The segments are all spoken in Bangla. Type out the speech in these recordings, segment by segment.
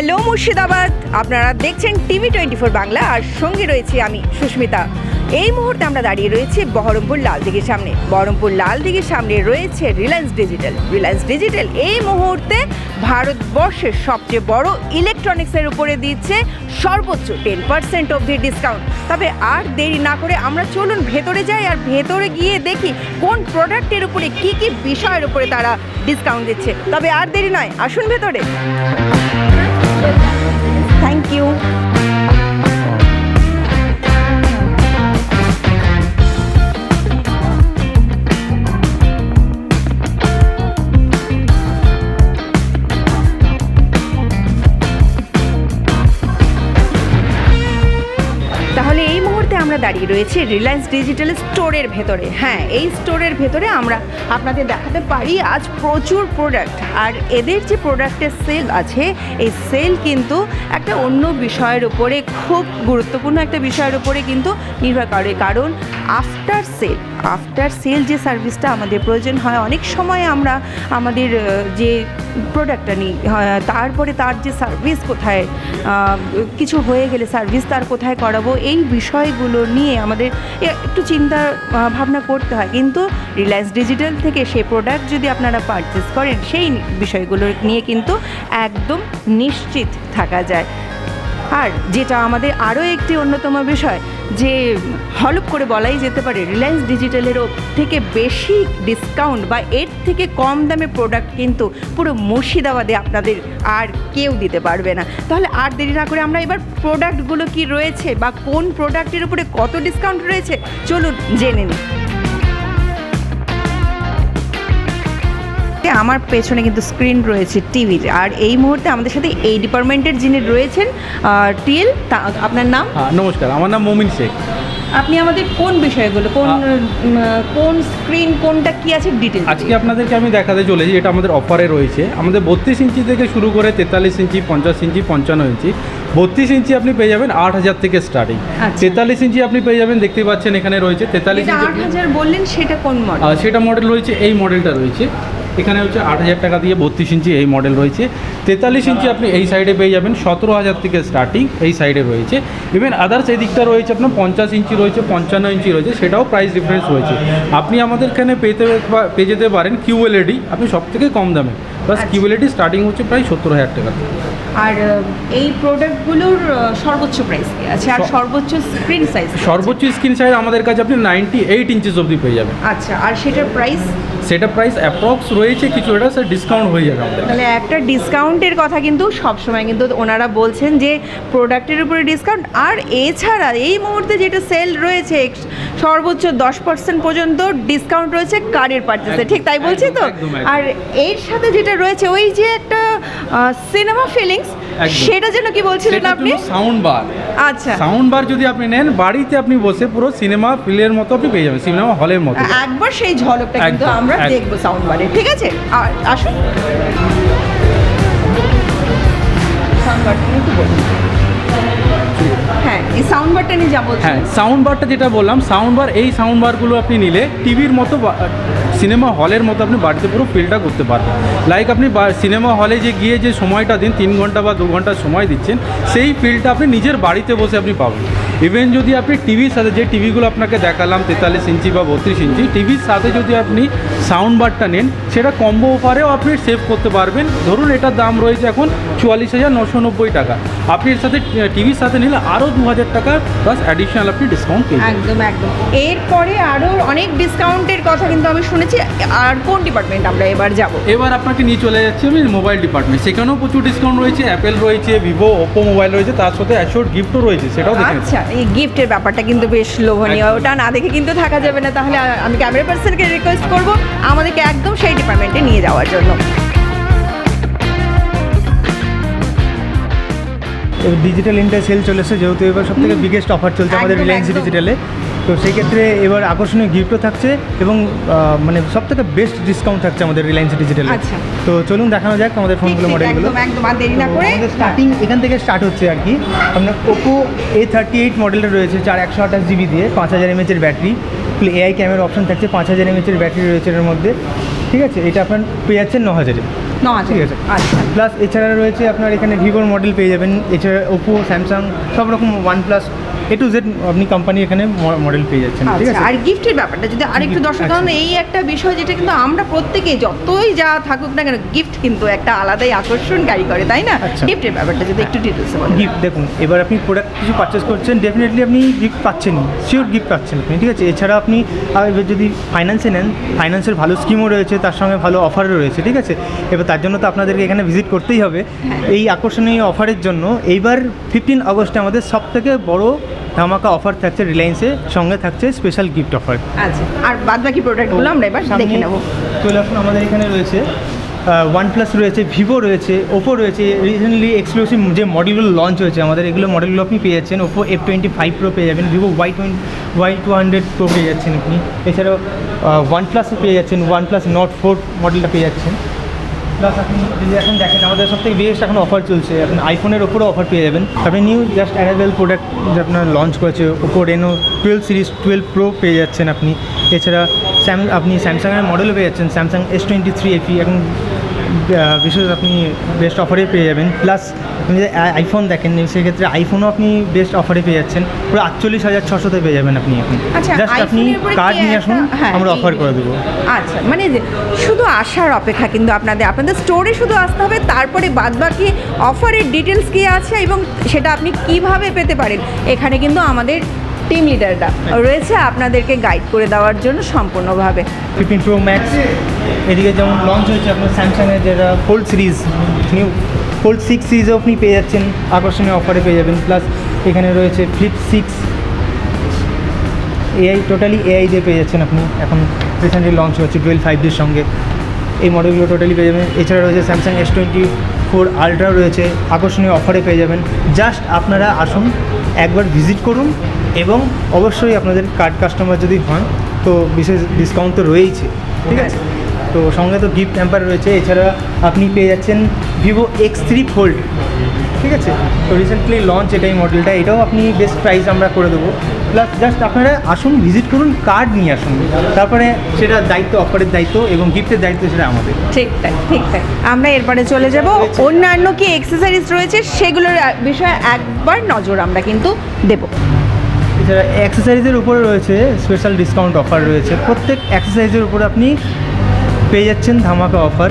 হ্যালো মুর্শিদাবাদ। আপনারা দেখছেন টিভি টোয়েন্টি ফোর বাংলা আর সঙ্গে রয়েছে আমি সুস্মিতা। এই মুহূর্তে আমরা দাঁড়িয়ে রয়েছি বহরমপুর লালদিঘির সামনে। বহরমপুর লালদিঘির সামনে রয়েছে রিলায়েন্স ডিজিটাল। রিলায়েন্স ডিজিটাল এই মুহূর্তে ভারতবর্ষের সবচেয়ে বড় ইলেকট্রনিক্সের উপরে দিচ্ছে সর্বোচ্চ টেন পার্সেন্ট অবধি ডিসকাউন্ট তবে আর দেরি না করে আমরা চলুন ভেতরে যাই আর ভেতরে গিয়ে দেখি কোন প্রোডাক্টের উপরে কি কি বিষয়ের উপরে তারা ডিসকাউন্ট দিচ্ছে। তবে আর দেরি নয়, আসুন ভেতরে। রয়েছি রিলায়েন্স ডিজিটাল স্টোরের ভেতরে। হ্যাঁ এই স্টোরের ভেতরে আমরা আপনাদের দেখাতে পারি আজ প্রচুর প্রোডাক্ট আর এদের যে প্রোডাক্টের সেল আছে, এই সেল কিন্তু একটা অন্য বিষয়ের উপরে খুব গুরুত্বপূর্ণ একটা বিষয়ের উপরে কিন্তু নির্ভর করে। কারণ আফটার সেল আফটার সেল যে সার্ভিসটা আমাদের প্রয়োজন হয়, অনেক সময় আমরা আমাদের যে প্রোডাক্টটা নিই তারপরে তার যে সার্ভিস কোথায় কিছু হয়ে গেলে সার্ভিস তার কোথায় করাবো, এই বিষয়গুলো নিয়ে আমাদের একটু চিন্তা ভাবনা করতে হয়। কিন্তু রিলায়েন্স ডিজিটাল থেকে সেই প্রোডাক্ট যদি আপনারা পারচেস করেন, সেই বিষয়গুলো নিয়ে কিন্তু একদম নিশ্চিত থাকা যায়। আর যেটা আমাদের আরও একটি অন্যতম বিষয়, যে হলপ করে বলাই যেতে পারে রিলায়েন্স ডিজিটালেরও থেকে বেশি ডিসকাউন্ট বা এর থেকে কম দামে প্রোডাক্ট কিন্তু পুরো মুর্শিদাবাদে আপনাদের আর কেউ দিতে পারবে না। তাহলে আর দেরি না করে আমরা এবার প্রোডাক্টগুলো কি রয়েছে বা কোন প্রোডাক্টের উপরে কত ডিসকাউন্ট রয়েছে, চলুন জেনে নিই। আমার পেছনে কিন্তু স্ক্রিন রয়েছে টিভির আর এই মুহূর্তে আমাদের সাথে এই ডিপার্টমেন্টের যিনি রয়েছেন টিএল আপনার নাম? হ্যাঁ নমস্কার আমার নাম মমিন শেখ। আপনি আমাদের কোন বিষয়গুলো কোন কোন স্ক্রিন কোনটা কি আছে ডিটেল আজকে আপনাদেরকে আমি দেখাতে চলেছি এটা আমাদের অফারে রয়েছে। আমাদের বত্রিশ ইঞ্চি থেকে শুরু করে তেতাল্লিশ ইঞ্চি পঞ্চাশ ইঞ্চি পঞ্চান্ন ইঞ্চি বত্রিশ ইঞ্চি আপনি পেয়ে যাবেন আট হাজার থেকে স্টার্টিং আচ্ছা। তেতাল্লিশ ইঞ্চি আপনি পেয়ে যাবেন দেখতে পাচ্ছেন এখানে রয়েছে তেতাল্লিশ ইঞ্চি আট হাজার বললেন সেটা কোন মডেল সেটা মডেল রয়েছে এই মডেলটা রয়েছে। এখানে হচ্ছে আট হাজার টাকা দিয়ে বত্রিশ ইঞ্চি এই মডেল রয়েছে। তেতাল্লিশ ইঞ্চি আপনি এই সাইডে পেয়ে যাবেন, সতেরো হাজার থেকে স্টার্টিং এই সাইডে রয়েছে। ইভেন আদার্স এই দিকটা রয়েছে আপনার পঞ্চাশ ইঞ্চি রয়েছে, পঞ্চান্ন ইঞ্চি রয়েছে, সেটাও প্রাইস ডিফারেন্স রয়েছে। আপনি আমাদের এখানে পেতে পেয়ে যেতে পারেন কিউএলএডি আপনি সব থেকে কম দামে। প্লাস। কিউএলএডি স্টার্টিং হচ্ছে প্রায় সত্তর হাজার টাকা। আর এই প্রোডাক্টগুলোর সর্বোচ্চ প্রাইস কি আছে? আর সর্বোচ্চ স্ক্রিন সাইজ সর্বোচ্চ স্ক্রিন সাইজ আমাদের কাছে আপনি নাইনটি এইট ইঞ্চিস অবধি পেয়ে যাবেন। আচ্ছা আর সেটার প্রাইস সেটা প্রাইস অ্যাপ্রক্স রয়েছে কিছু এটা স্যার ডিসকাউন্ট হয়ে যাবে আমাদের তাহলে একটা ডিসকাউন্টের কথা কিন্তু সবসময় কিন্তু ওনারা বলছেন যে প্রোডাক্টের উপরে ডিসকাউন্ট আর এছাড়া এই মুহূর্তে যেটা সেল রয়েছে সর্বোচ্চ দশ পার্সেন্ট পর্যন্ত ডিসকাউন্ট রয়েছে কারের পার্চেসে ঠিক তাই বলছি তো। আর এর সাথে যেটা রয়েছে ওই যে একটা সিনেমা ফিলিংস। সেটা যেন কি বলছিলেন আপনি? সাউন্ড বার আচ্ছা। সাউন্ড বার যদি আপনি নেন বাড়িতে আপনি বসে পুরো সিনেমা ফিলের মতো আপনি পেয়ে যাবেন সিনেমা হলের মতো। একবার সেই ঝলকটা কিন্তু আমরা দেখব সাউন্ড বারে ঠিক আছে? আসুন। সাউন্ড বারটা কিন্তু বলুন। সাউন্ড বারটা নিয়ে যাব হ্যাঁ সাউন্ড বারটা যেটা বললাম সাউন্ড বার এই সাউন্ড বারগুলো আপনি নিলে টিভির মতো সিনেমা হলের মতো আপনি বাড়িতে পুরো ফিলটা করতে পারবেন। লাইক আপনি সিনেমা হলে যে গিয়ে যে সময়টা দিন, তিন ঘণ্টা বা দু ঘণ্টা সময় দিচ্ছেন, সেই ফিলটা আপনি নিজের বাড়িতে বসে আপনি পাবেন। ইভেন যদি আপনি টিভির সাথে যে টিভিগুলো আপনাকে দেখালাম তেতাল্লিশ ইঞ্চি বা বত্রিশ ইঞ্চি টিভির সাথে যদি আপনি সাউন্ড বারটা নেন সেটা কম্বো অফারেও আপনি সেভ করতে পারবেন। ধরুন এটার দাম রয়েছে এখন চুয়াল্লিশ হাজার নশো নব্বই টাকা। আপনি এর সাথে টিভির সাথে নিলে আরও দু হাজার টাকা প্লাস অ্যাডিশনাল আপনি ডিসকাউন্ট পেয়ে একদম একদম। এরপরে আরও অনেক ডিসকাউন্টের কথা কিন্তু আমি শুনেছি আর কোন ডিপার্টমেন্ট আমরা এবার যাব? এবার আপনাকে নিয়ে চলে যাচ্ছি আমি মোবাইল ডিপার্টমেন্ট সেখানেও প্রচুর ডিসকাউন্ট রয়েছে অ্যাপেল রয়েছে ভিভো ওপো মোবাইল রয়েছে তার সাথে অ্যাশোর গিফটও রয়েছে সেটাও দেখে। আচ্ছা এই গিফটের ব্যাপারটা কিন্তু বেশ লোভনীয়। ওটা না দেখে কিন্তু থাকা যাবে না। তাহলে আমি ক্যামেরা পার্সনকে রিকোয়েস্ট করব আমাদেরকে একদম সেই ডিপার্টমেন্টে নিয়ে যাওয়ার জন্য। ডিজিটাল ইন্ডিয়া সেল চলেছে যেহেতু এবার সব থেকে বিগেস্ট অফার চলছে আমাদের রিলায়েন্স ডিজিটালে তো সেই ক্ষেত্রে এবার আকর্ষণীয় গিফটও থাকছে এবং মানে সব থেকে বেস্ট ডিসকাউন্ট থাকছে আমাদের রিলায়েন্স ডিজিটালে আচ্ছা। তো চলুন দেখানো যাক আমাদের ফোনগুলো মডেলগুলো একদম একদম আর দেরি না করে স্টার্টিং এখান থেকে স্টার্ট হচ্ছে আর কি। আপনার ওপো এ থার্টি এইট মডেলটা রয়েছে চার একশো আঠাশ জিবি দিয়ে পাঁচ হাজার এমএচের ব্যাটারি এআই ক্যামেরা অপশন থাকছে পাঁচ হাজার এমএচের ব্যাটারি রয়েছে এর মধ্যে। ঠিক আছে? এটা আপনার পেয়ে যাচ্ছেন ন হাজারে। ন হাজার। ঠিক আছে? আচ্ছা। প্লাস এছাড়া রয়েছে আপনার এখানে ভিভোর মডেল পেয়ে যাবেন। এছাড়া ওপো স্যামসাং সব রকম one plus A to Z আপনি কোম্পানি এখানে মডেল পেয়ে যাচ্ছেন ঠিক আচ্ছা আছে? আর গিফটের ব্যাপারটা যদি আরেকটু দর্শক আচ্ছা। কারণ এই একটা বিষয় যেটা কিন্তু আমরা প্রত্যেকে যতই যা থাকুক না কেন গিফট কিন্তু একটা আলাদাই আকর্ষণকারী করে তাই না? আচ্ছা। গিফটের ব্যাপারটা যদি একটু ডিটেলসে বলেন। গিফট দেখুন এবার আপনি প্রোডাক্ট কিছু পারচেস করছেন ডেফিনেটলি আপনি গিফট পাচ্ছেনই শিওর গিফট পাচ্ছেন আপনি ঠিক আছে? এছাড়া আপনি এবার যদি ফাইন্যান্সে নেন ফাইন্যান্সের ভালো স্কিমও রয়েছে তার সঙ্গে ভালো অফারও রয়েছে ঠিক আছে? এবার তার জন্য তো আপনাদেরকে এখানে ভিজিট করতেই হবে। এই আকর্ষণীয় অফারের জন্য এইবার ফিফটিন আগস্টে আমাদের সব থেকে বড় ধামাকা অফার থাকছে রিলায়েন্সে সঙ্গে থাকছে স্পেশাল গিফট অফার আচ্ছা আর বাদ বাকি প্রোডাক্টগুলো আমরা এবার দেখে নেব। চলে আসুন আমাদের এখানে রয়েছে ওয়ান প্লাস রয়েছে ভিভো রয়েছে ওপো রয়েছে রিসেন্টলি এক্সক্লুসিভ যে মডেলগুলো লঞ্চ হয়েছে আমাদের এগুলো মডেলগুলো আপনি পেয়ে যাচ্ছেন Oppo F twenty five pro পেয়ে যাবেন Vivo Y twenty Y two hundred pro পেয়ে যাচ্ছেন আপনি। এছাড়াও ওয়ান প্লাসও পেয়ে যাচ্ছেন ওয়ান প্লাস নট ফোর মডেলটা পেয়ে যাচ্ছেন। প্লাস আপনি যদি এখন দেখেন, আমাদের সব থেকে বেস্ট এখন অফার চলছে। আপনি আইফোনের ওপরও অফার পেয়ে যাবেন। আপনি নিউ জাস্ট অ্যারাইভেল প্রোডাক্ট যে আপনার লঞ্চ করেছে Oppo Reno twelve series twelve pro পেয়ে যাচ্ছেন আপনি। এছাড়া স্যাম আপনি স্যামসাংয়ের মডেলও পেয়ে যাচ্ছেন Samsung S twenty three FE এখন বিশেষ আপনি বেস্ট অফারে পেয়ে যাবেন। প্লাস আপনি যদি আইফোন দেখেন সেক্ষেত্রে আইফোনও আপনি বেস্ট অফারে পেয়ে যাচ্ছেন। পুরো আটচল্লিশ হাজার ছশোতে পেয়ে যাবেন আপনি এখন। আচ্ছা জাস্ট আপনি উপরে কি কার্ড নিয়ে আসুন হ্যাঁ, আমরা অফার করে দেবো। আচ্ছা মানে শুধু আসার অপেক্ষা কিন্তু আপনাদের আপনাদের স্টোরে শুধু আসতে হবে তারপরে বাদ বাকি অফারের ডিটেলস কি আছে এবং সেটা আপনি কীভাবে পেতে পারেন এখানে কিন্তু আমাদের টিম লিডাররা রয়েছে আপনাদেরকে গাইড করে দেওয়ার জন্য সম্পূর্ণভাবে। ফিফটিন প্রো ম্যাক্স এদিকে যেমন লঞ্চ হয়েছে আপনার স্যামসাংয়ের যেটা fold series new fold six সিরিজও আপনি পেয়ে যাচ্ছেন, আকর্ষণীয় অফারে পেয়ে যাবেন। প্লাস এখানে রয়েছে flip six AI totally AI দিয়ে পেয়ে যাচ্ছেন আপনি। এখন রিসেন্টলি লঞ্চ হচ্ছে টুয়েলভ ফাইভ ডির সঙ্গে। এই মডেলগুলো টোটালি পেয়ে যাবেন। এছাড়া রয়েছে Samsung S twenty four ultra রয়েছে, আকর্ষণীয় অফারে পেয়ে যাবেন। জাস্ট আপনারা আসুন, একবার ভিজিট করুন এবং অবশ্যই আপনাদের কার্ড কাস্টমার যদি হন, তো বিশেষ ডিসকাউন্ট তো রয়েইছে। ঠিক আছে? তো সঙ্গে তো গিফট ট্যাম্পার রয়েছে। এছাড়া আপনি পেয়ে যাচ্ছেন ভিভো এক্স থ্রি ফোল্ড ঠিক আছে? তো রিসেন্টলি লঞ্চ এটাই মডেলটা এটাও আপনি বেস্ট প্রাইস আমরা করে দেবো। প্লাস জাস্ট আপনারা আসুন ভিজিট করুন কার্ড নিয়ে আসুন। তারপরে সেটা দায়িত্ব অফারের দায়িত্ব এবং গিফটের দায়িত্ব সেটা আমাদের। ঠিক তাই ঠিক তাই। আমরা এরপরে চলে যাব। অন্যান্য কি এক্সেসরিজ রয়েছে সেগুলোর বিষয়ে একবার নজর আমরা কিন্তু দেব। এছাড়া অ্যাক্সেসারিজের উপরে রয়েছে স্পেশাল ডিসকাউন্ট অফার রয়েছে। প্রত্যেক অ্যাক্সেসারিজের উপরে আপনি পেয়ে যাচ্ছেন ধামাকা অফার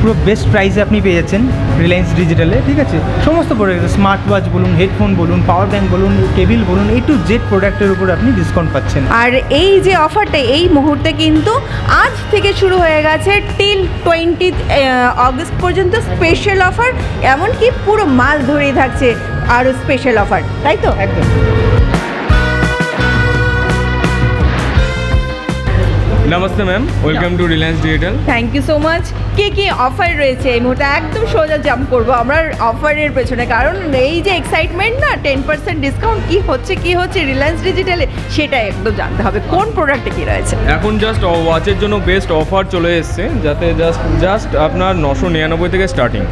পুরো বেস্ট প্রাইসে আপনি পেয়ে যাচ্ছেন রিলায়েন্স ডিজিটালে ঠিক আছে? সমস্ত প্রোডাক্ট স্মার্ট ওয়াচ বলুন হেডফোন বলুন পাওয়ার ব্যাঙ্ক বলুন টেবিল বলুন এই টু জেড প্রোডাক্টের উপর আপনি ডিসকাউন্ট পাচ্ছেন। আর এই যে অফারটা এই মুহূর্তে কিন্তু আজ থেকে শুরু হয়ে গেছে টিল টোয়েন্টি অগস্ট পর্যন্ত স্পেশাল অফার এমনকি পুরো মাস ধরেই থাকছে আরও স্পেশাল অফার তাই তো? একদম। Namaste ma'am welcome to Reliance Digital thank you so much কি কি অফার রয়েছে এই মুহূর্তে? একদম সোজা জাম্প করব আমরা অফারের পেছনে। কারণ এই যে এক্সাইটমেন্ট না টেন পার্সেন্ট ডিসকাউন্ট কি হচ্ছে কি হচ্ছে রিলায়েন্স ডিজিটালে সেটা একদম জানতে হবে। কোন প্রোডাক্টে কি রয়েছে? এখন জাস্ট ওয়াচের জন্য বেস্ট অফার চলে এসছে যাতে জাস্ট জাস্ট আপনার নশো নিরানব্বই থেকে স্টার্টিং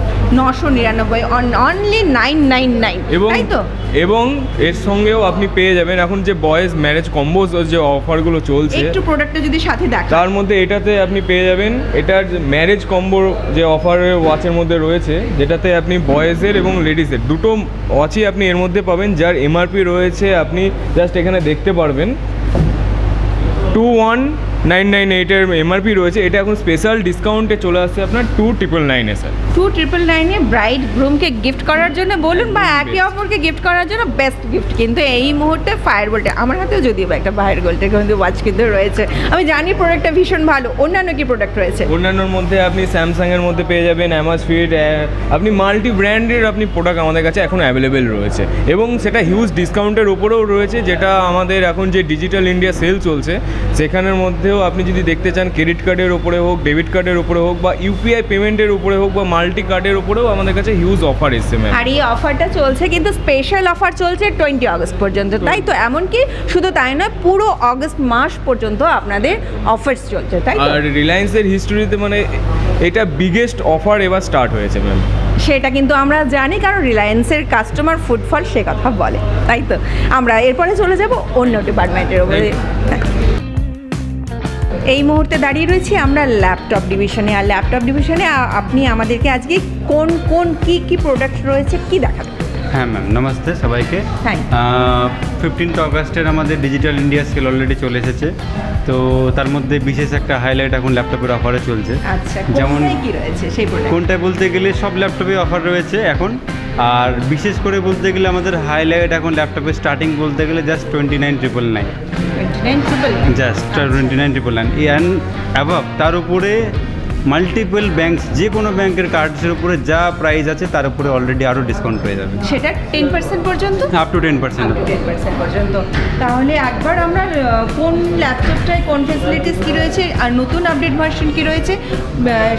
নশো নিরানব্বই অনলি নাইন নাইন নাইন এবং তাই তো? এবং এর সঙ্গেও আপনি পেয়ে যাবেন। এখন যে বয়েজ ম্যারেজ কম্বোজ যে অফারগুলো চলছে একটু প্রোডাক্টটা যদি সাথে দেখা। তার মধ্যে এটাতে আপনি পেয়ে যাবেন, এটার ম্যারেজ কম্বোর যে অফারের ওয়াচের মধ্যে রয়েছে, যেটাতে আপনি বয়েজের এবং লেডিসের দুটো ওয়াচই আপনি এর মধ্যে পাবেন, যার এমআরপি রয়েছে, আপনি জাস্ট এখানে দেখতে পারবেন। টু ওয়ান নাইন নাইন এইটের এমআরপি রয়েছে। এটা এখন স্পেশাল ডিসকাউন্টে চলে আসছে আপনার টু ট্রিপল নাইনে স্যার টু ট্রিপল নাইনে ব্রাইড গ্রুমকে গিফট করার জন্য বলুন বা একে অপরকে গিফট করার জন্য বেস্ট গিফট কিন্তু এই মুহূর্তে ফায়ার গোল্ডে আমার হাতেও যদিও বা একটা ফায়ার গোল্ডের কিন্তু ওয়াচ কিন্তু রয়েছে। আমি জানি প্রোডাক্টটা ভীষণ ভালো অন্যান্য কি প্রোডাক্ট রয়েছে? অন্যান্যর মধ্যে আপনি স্যামসাংয়ের মধ্যে পেয়ে যাবেন অ্যামাসফিট আপনি মাল্টি ব্র্যান্ডের আপনি প্রোডাক্ট আমাদের কাছে এখন অ্যাভেলেবেল রয়েছে। এবং সেটা হিউজ ডিসকাউন্টের উপরেও রয়েছে যেটা আমাদের এখন যে ডিজিটাল ইন্ডিয়া সেল চলছে সেখানের মধ্যেও আপনি যদি দেখতে চান ক্রেডিট কার্ডের উপরে হোক ডেবিট কার্ডের উপরে হোক বা ইউপিআই পেমেন্টের উপরে হোক বা মাল্টি কার্ডের উপরেও আমাদের কাছে হিউজ অফার এসছে ম্যাম আর এই অফারটা চলছে কিন্তু স্পেশাল অফার চলছে টোয়েন্টি আগস্ট পর্যন্ত। তাই তো? এমনকি শুধু তাই নয় পুরো অগস্ট মাস পর্যন্ত আপনাদের অফার্স চলছে তাই তো? আর রিলায়েন্সের হিস্টোরিতে মানে এটা বিগেস্ট অফার এবার স্টার্ট হয়েছে ম্যাম সেটা কিন্তু আমরা জানি কারণ রিলায়েন্সের কাস্টমার ফুটফল সে কথা বলে তাই তো? আমরা এরপরে চলে যাব অন্য ডিপার্টমেন্টের উপরে। এই মুহূর্তে দাঁড়িয়ে রয়েছি আমরা ল্যাপটপ ডিভিশনে। আর ল্যাপটপ ডিভিশনে আপনি আমাদেরকে আজকে কোন কোন, কি কি প্রোডাক্ট রয়েছে, কি দেখাবেন? হ্যাঁ ম্যাম নমস্তে সবাইকে। ফিফটিন্থ অগস্টের আমাদের ডিজিটাল ইন্ডিয়া স্কেল অলরেডি চলে এসেছে। তো তার মধ্যে বিশেষ একটা হাইলাইট এখন ল্যাপটপের অফারে চলছে। আচ্ছা যেমন কোনটায় কি রয়েছে সেই প্রোডাক্ট কোনটায় বলতে গেলে সব ল্যাপটপে অফার রয়েছে এখন। আর বিশেষ করে বলতে গেলে আমাদের হাইলাইট এখন ল্যাপটপের স্টার্টিং বলতে গেলে just twenty nine triple nine just twenty nine triple nine and above তার উপরে মাল্টিপল ব্যাঙ্কস যে কোনো ব্যাংকের কার্ডসের উপরে যা প্রাইস আছে তার উপরে অলরেডি আরও ডিসকাউন্ট পেয়ে যাবে। সেটা টেন পার্সেন্ট পর্যন্ত? Up to ten percent ten percent পর্যন্ত। তাহলে একবার আমরা কোন ল্যাপটপটায় কোন ফেসিলিটিস কি রয়েছে আর নতুন আপডেট ভার্সন কি রয়েছে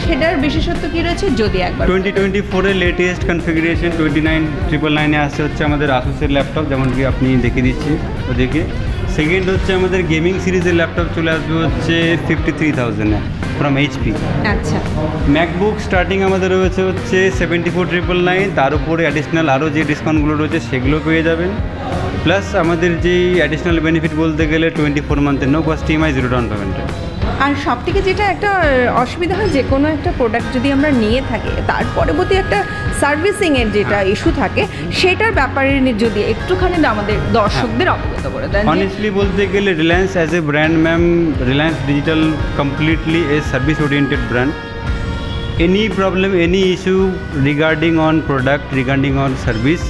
সেটার বিশেষত্ব কি রয়েছে যদি একবার টোয়েন্টি টোয়েন্টি ফোরের latest configuration twenty nine triple নাইনে আসছে হচ্ছে আমাদের আসুসের ল্যাপটপ যেমন কি আপনি দেখিয়ে দিচ্ছি ওদিকে। সেকেন্ড হচ্ছে আমাদের গেমিং সিরিজের ল্যাপটপ চলে আসবে হচ্ছে ফিফটি থ্রি থাউজেন্ডে ফ্রম এইচপি আচ্ছা। ম্যাকবুক স্টার্টিং আমাদের রয়েছে হচ্ছে সেভেন্টি ফোর ট্রিপল নাইন তার উপরে অ্যাডিশনাল আরও যে ডিসকাউন্টগুলো রয়েছে সেগুলো পেয়ে যাবেন। প্লাস আমাদের যেই অ্যাডিশনাল বেনিফিট বলতে গেলে twenty four মান্থের no cost EMI zero down পেমেন্টে আর সব থেকে যেটা একটা অসুবিধা হয় যে কোনো একটা প্রোডাক্ট যদি আমরা নিয়ে থাকি তার পরবর্তী একটা সার্ভিসিংয়ের যেটা ইস্যু থাকে সেটার ব্যাপারে যদি একটুখানি আমাদের দর্শকদের অবগত করে দেন Honestly বলতে গেলে Reliance as a brand ma'am Reliance digital completely a service oriented brand any problem any issue regarding on product regarding on service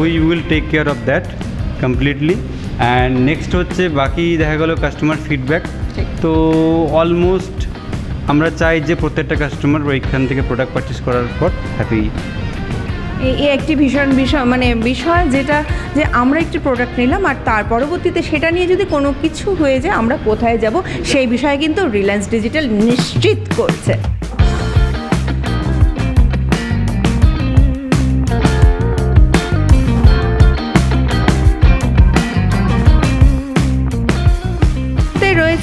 we will take care of that completely and next হচ্ছে বাকি দেখা গেলো কাস্টমার ফিডব্যাক। তো অলমোস্ট আমরা চাই যে প্রত্যেকটা কাস্টমার ওইখান থেকে প্রোডাক্ট পারচেস করার পর হ্যাপি এই একটি ভীষণ বিষয় মানে বিষয় যেটা যে আমরা একটি প্রোডাক্ট নিলাম আর তার পরবর্তীতে সেটা নিয়ে যদি কোনো কিছু হয়ে যায়, আমরা কোথায় যাব, সেই বিষয়ে কিন্তু রিলায়েন্স ডিজিটাল নিশ্চিত করছে।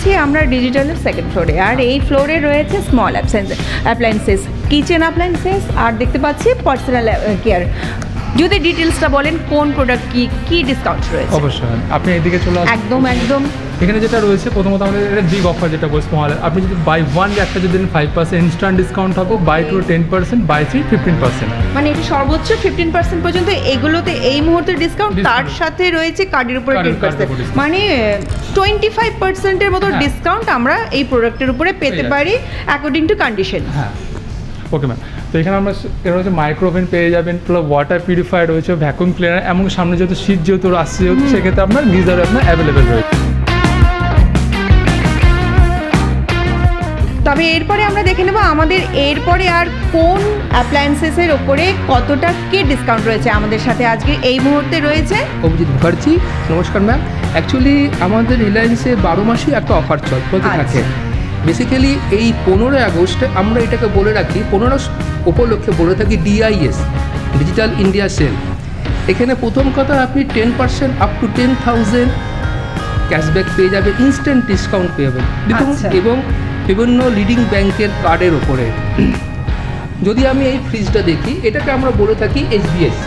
রয়েছি আমরা ডিজিটালের সেকেন্ড ফ্লোরে আর এই ফ্লোরে রয়েছে স্মল অ্যাপ্লায়েন্সেস কিচেন অ্যাপ্লায়েন্সেস আর দেখতে পাচ্ছি পার্সোনাল কেয়ার যদি ডিটেলসটা বলেন কোন প্রোডাক্ট কি কি ডিসকাউন্ট রয়েছে? অবশ্যই। আপনি এদিকে চলে একদম একদম। এখানে যেটা রয়েছে প্রথমত আমাদের এটা বিগ অফার যেটা বলছি স্মল আপনি যদি বাই ওয়ান একটা যদি ফাইভ পার্সেন্ট ইনস্ট্যান্ট ডিসকাউন্ট হবে by two ten percent by three fifteen percent মানে এটা সর্বোচ্চ ফিফটিন পার্সেন্ট পর্যন্ত এগুলোতে এই মুহূর্তে ডিসকাউন্ট তার। সাথে রয়েছে কার্ডের উপরে কার্ডের- টেন পার্সেন্ট মানে টোয়েন্টি ফাইভ পার্সেন্টের মতো হ্যাঁ। ডিসকাউন্ট আমরা এই প্রোডাক্টের উপরে পেতে পারি অ্যাকর্ডিং টু কন্ডিশন হ্যাঁ। ওকে ম্যাম তো এখানে আমরা এর রয়েছে মাইক্রোওভেন পেয়ে যাবেন প্লাস ওয়াটার পিউরিফায়ার রয়েছে ভ্যাকুম ক্লিনার এমন সামনে যেহেতু শীত যেহেতু আসছে যেহেতু সেক্ষেত্রে আপনার গিজার আপনার অ্যাভেলেবেল রয়েছে। তবে এরপরে আমরা দেখে নেব আমাদের এরপরে আর কোন অ্যাপ্লায়েন্সেসের ওপরে কতটা কে ডিসকাউন্ট রয়েছে আমাদের সাথে আজকে এই মুহূর্তে রয়েছে। অভিজিৎ মুখার্জি নমস্কার ম্যাম অ্যাকচুয়ালি আমাদের রিলায়েন্সে বারো মাসই একটা অফার চল চলতে আচ্ছা। থাকে। বেসিক্যালি এই পনেরোই আগস্ট আমরা এটাকে বলে রাখি পনেরো উপলক্ষে বলে থাকি ডিআইএস ডিজিটাল ইন্ডিয়া সেল এখানে প্রথম কথা আপনি ten percent up to ten thousand cashback পেয়ে যাবে ইনস্ট্যান্ট ডিসকাউন্ট পেয়ে যাবেন। আচ্ছা। এবং বিভিন্ন লিডিং ব্যাংকের কার্ডের ওপরে যদি আমি এই ফ্রিজটা দেখি এটাকে আমরা বলে থাকি এসবিএস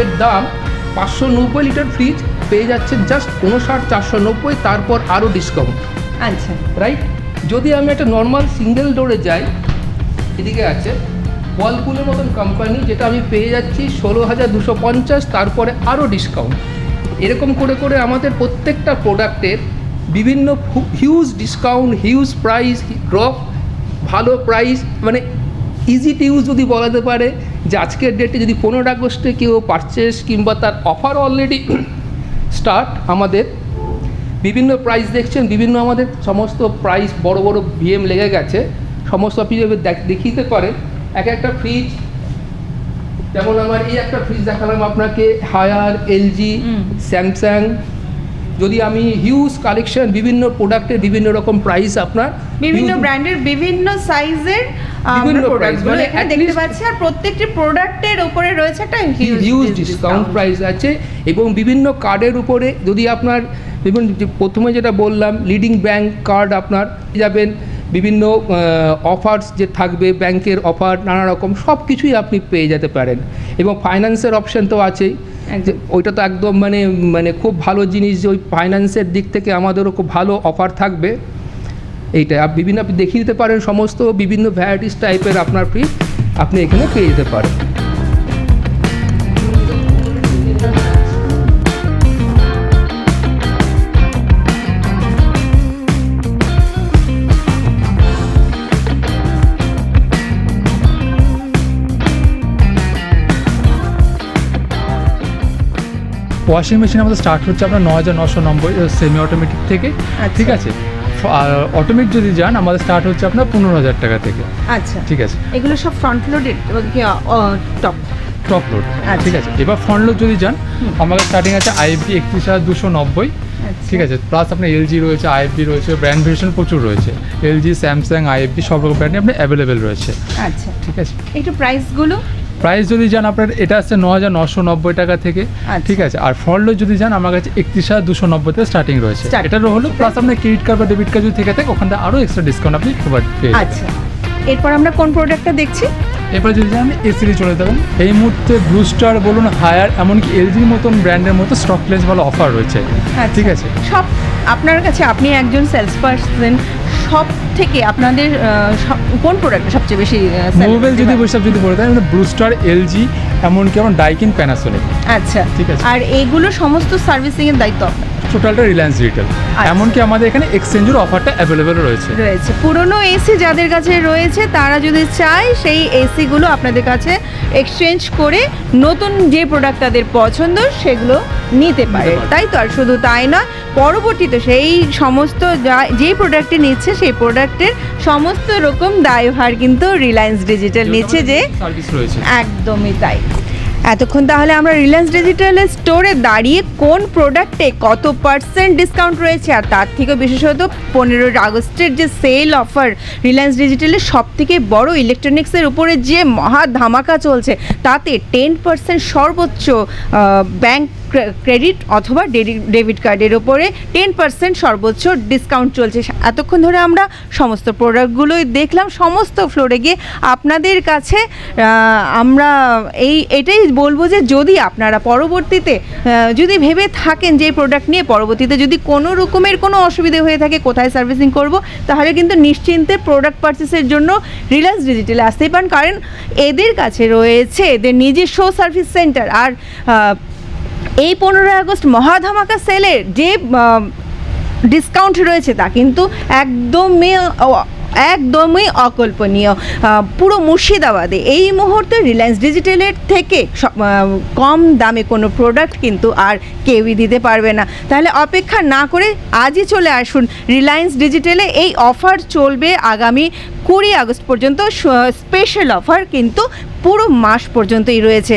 এর দাম পাঁচশো নব্বই লিটার ফ্রিজ পেয়ে যাচ্ছে জাস্ট উনষাট চারশো নব্বই তারপর আরও ডিসকাউন্ট আচ্ছা। রাইট যদি আমি একটা নর্মাল সিঙ্গেল ডোরে যাই এদিকে আছে ওয়ালপুলের মতন কোম্পানি যেটা আমি পেয়ে যাচ্ছি ষোলো হাজার দুশো পঞ্চাশ তারপরে আরও ডিসকাউন্ট এরকম করে করে আমাদের প্রত্যেকটা প্রোডাক্টের বিভিন্ন huge discount huge price drop ভালো প্রাইস মানে ইজি টু ইউজ যদি বলা যেতে পারে যে আজকের ডেটে যদি পনেরো আগস্টে কেউ পারচেস কিংবা তার অফার অলরেডি স্টার্ট আমাদের বিভিন্ন প্রাইস দেখছেন বিভিন্ন আমাদের সমস্ত প্রাইস বড় বড় ভিএম লেগে গেছে সমস্ত আপনি দেখিতে পারেন এক একটা ফ্রিজ যেমন আমার এই একটা ফ্রিজ দেখালাম আপনাকে হায়ার এলজি স্যামসাং যদি আমি হিউজ কালেকশন বিভিন্ন প্রোডাক্টের বিভিন্ন রকম প্রাইস আপনার বিভিন্ন ব্র্যান্ডের বিভিন্ন সাইজের বিভিন্ন প্রোডাক্টগুলো মানে এখানে দেখতে পাচ্ছি আর প্রত্যেকটি প্রোডাক্টের উপরে রয়েছে একটা হিউজ ডিসকাউন্ট প্রাইস আছে এবং বিভিন্ন কার্ডের উপরে যদি আপনার বিভিন্ন প্রথমে যেটা বললাম লিডিং ব্যাংক কার্ড আপনার যাবেন বিভিন্ন অফার্স যে থাকবে ব্যাংকের অফার নানা রকম সব কিছুই আপনি পেয়ে যেতে পারেন। এবং ফাইন্যান্সের অপশন তো আছেই। ওইটা তো একদম মানে মানে খুব ভালো জিনিস যে ওই ফাইন্যান্সের দিক থেকে আমাদেরও খুব ভালো অফার থাকবে। এইটা আর বিভিন্ন, আপনি দেখিয়ে দিতে পারেন সমস্ত বিভিন্ন ভ্যারাইটিস টাইপের আপনার ফ্রি আপনি এখানে পেয়ে যেতে পারেন। ওয়াশিং মেশিন আমাদের স্টার্ট হচ্ছে আপনার ন হাজার নশো নব্বই সেমি অটোমেটিক থেকে। আচ্ছা। ঠিক আছে? আর অটোমেটিক যদি যান আমাদের স্টার্ট হচ্ছে আপনার পনেরো হাজার টাকা থেকে। আচ্ছা। ঠিক আছে? এগুলো সব front loaded top top load. ঠিক আছে? এবার ফ্রন্ট লোড যদি যান আমাদের স্টার্টিং আছে আইএফবি একত্রিশ হাজার দুশো নব্বই। আচ্ছা। ঠিক আছে? প্লাস আপনার এলজি রয়েছে আইএফবি রয়েছে ব্র্যান্ড ভেরিয়েশন প্রচুর রয়েছে। এলজি স্যামসাং আইএফবি সব রকম ব্র্যান্ডে আপনার অ্যাভেলেবেল রয়েছে। আচ্ছা। ঠিক আছে? একটু প্রাইসগুলো প্রাইস যদি যান আপনার এটা আসছে ন হাজার নশো নব্বই টাকা থেকে আচ্ছা। ঠিক আছে আর ফ্রন্ট যদি যান আমার কাছে একত্রিশ হাজার দুশো নব্বইতে স্টার্টিং রয়েছে। এটারও হলো প্লাস আপনার ক্রেডিট কার্ড বা ডেবিট কার্ড যদি থেকে থাকে ওখানটা আরও এক্সট্রা ডিসকাউন্ট আপনি পেয়ে। আচ্ছা এরপর আমরা কোন প্রোডাক্টটা দেখছি এরপর যদি যান এসিডি চলে যাবেন এই মুহূর্তে ব্লু স্টার বলুন হায়ার এমনকি এলজির মতন ব্র্যান্ডের মতো স্টক প্লেস ভালো অফার রয়েছে আচ্ছা। ঠিক আছে সব আপনার কাছে আপনি একজন সেলস পার্সন সব থেকে আপনাদের কোন প্রোডাক্ট সবচেয়ে বেশি মোবাইল যদি? বৈশাখ যদি বলে দেন ব্লুস্টার এলজি এমনকি আমার ডাইকিন প্যানাসোনিক আচ্ছা ঠিক আছে। আর এইগুলো সমস্ত সার্ভিসিং এর দায়িত্ব আপনার টোটালটা রিলায়েন্স আচ্ছা। এমনকি আমাদের এখানে এক্সচেঞ্জের অফারটা অ্যাভেলেবেল রয়েছে। রয়েছে। পুরনো এসি যাদের কাছে রয়েছে তারা যদি চায় সেই এসিগুলো আপনাদের কাছে এক্সচেঞ্জ করে নতুন যে প্রোডাক্ট তাদের পছন্দ সেগুলো নিতে পারে। পারে। তাই তো? আর শুধু তাই নয় পরবর্তীতে সেই সমস্ত যা- যে প্রোডাক্টটি নিচ্ছে সেই প্রোডাক্টের সমস্ত রকম দায়ভার কিন্তু রিলায়েন্স ডিজিটাল নিচ্ছে যে একদমই তাই। এতক্ষণ তাহলে আমরা রিলায়েন্স ডিজিটালের স্টোরে দাঁড়িয়ে কোন প্রোডাক্টে কত পার্সেন্ট ডিসকাউন্ট রয়েছে আর তার থেকে বিশেষত পনেরোই আগস্টের যে সেল অফার রিলায়েন্স ডিজিটালের সব থেকে বড় ইলেকট্রনিক্সের উপরে যে মহা ধামাকা চলছে, তাতে টেন পার্সেন্ট সর্বোচ্চ ব্যাংক ক্রেডিট অথবা ডেবিট কার্ডের ওপরে টেন পার্সেন্ট সর্বোচ্চ ডিসকাউন্ট চলছে। এতক্ষণ ধরে আমরা সমস্ত প্রোডাক্টগুলোই দেখলাম, সমস্ত ফ্লোরে গিয়ে আপনাদের কাছে আমরা এই, এটাই বলব যে যদি আপনারা পরবর্তীতে যদি ভেবে থাকেন যে প্রোডাক্ট নিয়ে পরবর্তীতে যদি কোনো রকমের কোনো অসুবিধে হয়ে থাকে, কোথায় সার্ভিসিং করব, তাহলে কিন্তু নিশ্চিন্তে প্রোডাক্ট পারচেসের জন্য রিলায়েন্স ডিজিটালে আসতেই পারেন। কারণ এদের কাছে রয়েছে, এদের নিজস্ব সার্ভিস সেন্টার। আর এই পনেরোই আগস্ট মহাধামাকা সেলের যে ডিসকাউন্ট রয়েছে তা কিন্তু একদমই একদমই অকল্পনীয়। পুরো মুর্শিদাবাদে এই মুহূর্তে রিলায়েন্স ডিজিটালের থেকে কম দামে কোনো প্রোডাক্ট কিন্তু আর কেউই দিতে পারবে না। তাহলে অপেক্ষা না করে আজই চলে আসুন রিলায়েন্স ডিজিটালে এই অফার চলবে আগামী কুড়ি আগস্ট পর্যন্ত স্পেশাল অফার কিন্তু পুরো মাস পর্যন্তই রয়েছে।